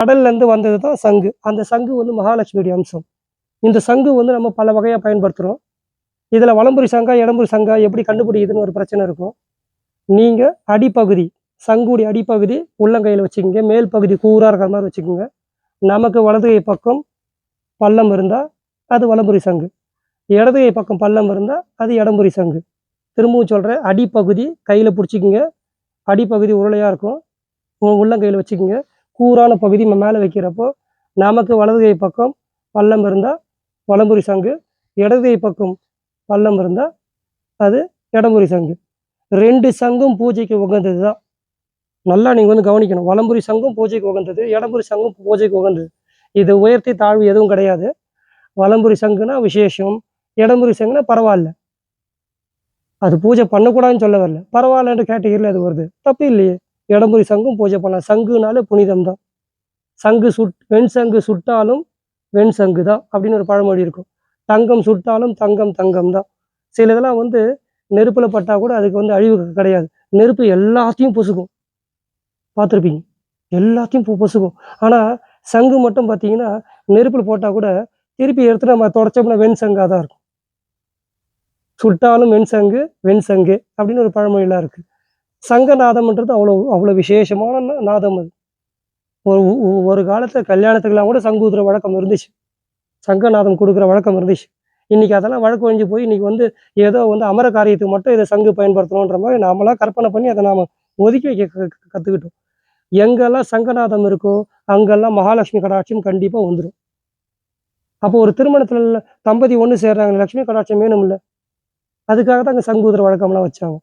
கடல்ல இருந்து வந்தது தான் சங்கு. அந்த சங்கு வந்து மகாலட்சுமியுடைய அம்சம். இந்த சங்கு வந்து நம்ம பல வகையாக பயன்படுத்துகிறோம் இதில் வலம்புரி சங்கா இடம்புரி சங்கா எப்படி கண்டுபிடிக்குதுன்னு ஒரு பிரச்சனை இருக்கும். நீங்கள் அடிப்பகுதி சங்குடைய அடிப்பகுதி உள்ளங்கையில் வச்சுக்கோங்க. மேல் பகுதி கூறாக இருக்கிற மாதிரி வச்சுக்கோங்க. நமக்கு வலதுகை பக்கம் பள்ளம் இருந்தால் அது வலம்புரி சங்கு. இடதுகை பக்கம் பள்ளம் இருந்தால் அது இடம்புரி சங்கு. திரும்பவும் சொல்கிறேன் அடிப்பகுதி கையில் பிடிச்சிக்கிங்க. அடிப்பகுதி உருளையாக இருக்கும். உங்கள் உள்ளங்கையில் வச்சுக்கோங்க. கூறான பகுதி நம்ம மேலே வைக்கிறப்போ நமக்கு வலது கை பக்கம் பள்ளம் இருந்தால் வலம்புரி சங்கு இடது கை பக்கம் பள்ளம் இருந்தால் அது இடம்புரி சங்கு. ரெண்டு சங்கும் பூஜைக்கு உகந்தது தான் நல்லா நீங்கள் வந்து கவனிக்கணும். வலம்புரி சங்கும் பூஜைக்கு உகந்தது இடம்புரி சங்கும் பூஜைக்கு உகந்தது. இது உயர்த்தி தாழ்வு எதுவும் கிடையாது. வலம்புரி சங்குனா விசேஷம் இடம்புரி சங்குனா பரவாயில்ல. அது பூஜை பண்ணக்கூடாதுன்னு சொல்ல வரல. பரவாயில்லன்ற கேட்டகரியில் அது வருது. தப்பு இல்லையே. இடம்புரி சங்கும் பூஜை பண்ணலாம் சங்குனாலே புனிதம் தான் சங்கு சுட் வெண் சங்கு சுட்டாலும் வெண் சங்கு தான் அப்படின்னு ஒரு பழமொழி இருக்கும். தங்கம் சுட்டாலும் தங்கம் தங்கம் தான் சில இதெல்லாம் வந்து நெருப்பில் பட்டா கூட அதுக்கு வந்து அழிவு கிடையாது. நெருப்பு எல்லாத்தையும் பொசுக்கும். பார்த்துருப்பீங்க? எல்லாத்தையும் பொ- பொசுக்கும். ஆனால் சங்கு மட்டும் பார்த்தீங்கன்னா நெருப்பில் போட்டால் கூட திருப்பி எடுத்து நம்ம தொடச்சோம்னா வெண் சங்காக தான் இருக்கும். சுட்டாலும் வெண் சங்கு வெண் சங்கு அப்படின்னு ஒரு பழமொழியெல்லாம் இருக்குது சங்கநாதம்ன்றது அவ்வளோ அவ்வளோ விசேஷமான நாதம் அது. ஒரு ஒ- ஒரு காலத்தில் கல்யாணத்துக்கெல்லாம் கூட சங்கூதுற வழக்கம் இருந்துச்சு. சங்கநாதம் கொடுக்குற வழக்கம் இருந்துச்சு. இன்னைக்கு அதெல்லாம் வழக்கு ஒழிஞ்சு போய் இன்னைக்கு வந்து ஏதோ வந்து அமர காரியத்துக்கு மட்டும் இதை சங்கு பயன்படுத்தணுன்ற மாதிரி நாமெல்லாம் கற்பனை பண்ணி அதை நாம ஒதுக்கி வைக்க க- எங்கெல்லாம் சங்கநாதம் இருக்கோ அங்கெல்லாம் மகாலட்சுமி கடாட்சியம் கண்டிப்பாக வந்துடும் அப்போ ஒரு திருமணத்தில் தம்பதி ஒன்று சேர்றாங்க லட்சுமி கடாட்சியம் வேணும் இல்லை அதுக்காக தான் அங்கே சங்கு வழக்கம்லாம் வச்சாங்க.